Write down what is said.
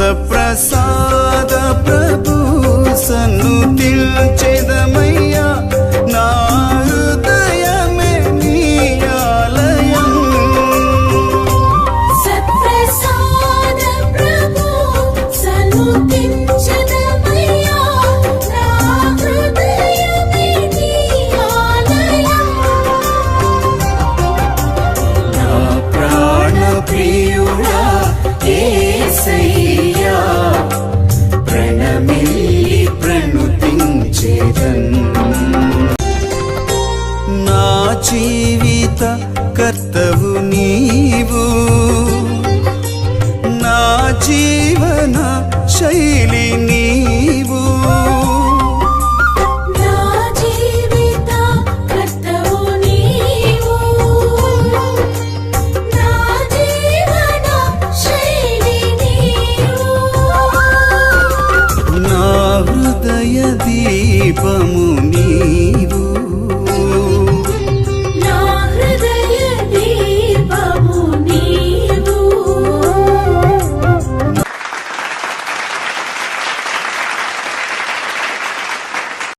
రసప్రసాద ప్రభు. మిల్లి ప్రణుతించేదన్ నా జీవిత కర్తవు నీవు. నా జీవన శైలి సమీపము